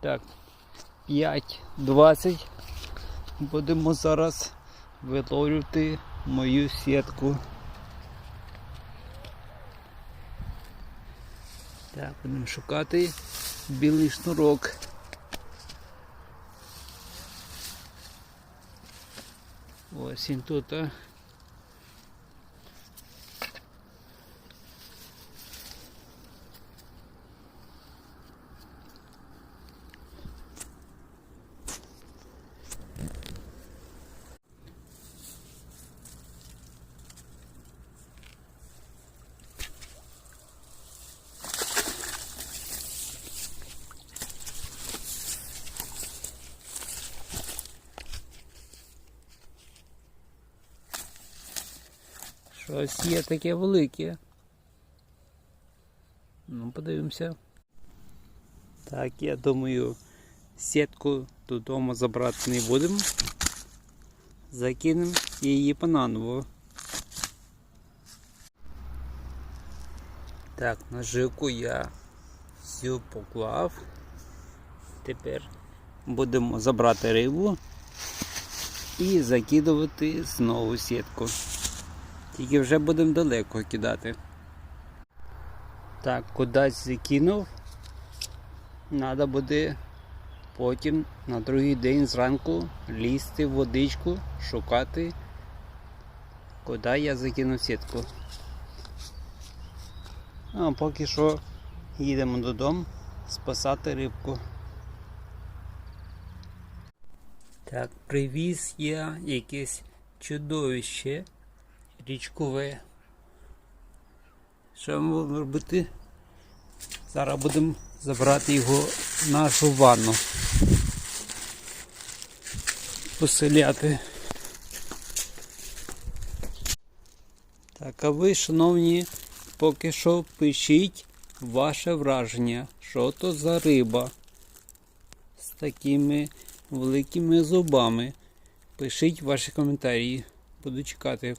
Так, 5.20. Будемо зараз виловлювати мою сітку. Так, будемо шукати білий шнурок. Ось він тут. А. Щось є таке велике. Ну, подивимося. Так, я думаю, сітку додому забрати не будемо. Закинемо її понаново. Так, наживку я всю поклав. Тепер будемо забрати рибу і закидувати знову сітку. Тільки вже будемо далеко кидати. Так, кудись закинув. Треба буде потім на другий день зранку лізти в водичку, шукати, куди я закинув сітку. А поки що їдемо додому спасати рибку. Так, привіз я якесь чудовище річкове. Що ми будемо робити? Зараз будемо забрати його в нашу ванну. Поселяти. Так, а ви, шановні, поки що пишіть ваше враження, що то за риба з такими великими зубами. Пишіть ваші коментарі. Буду чекати.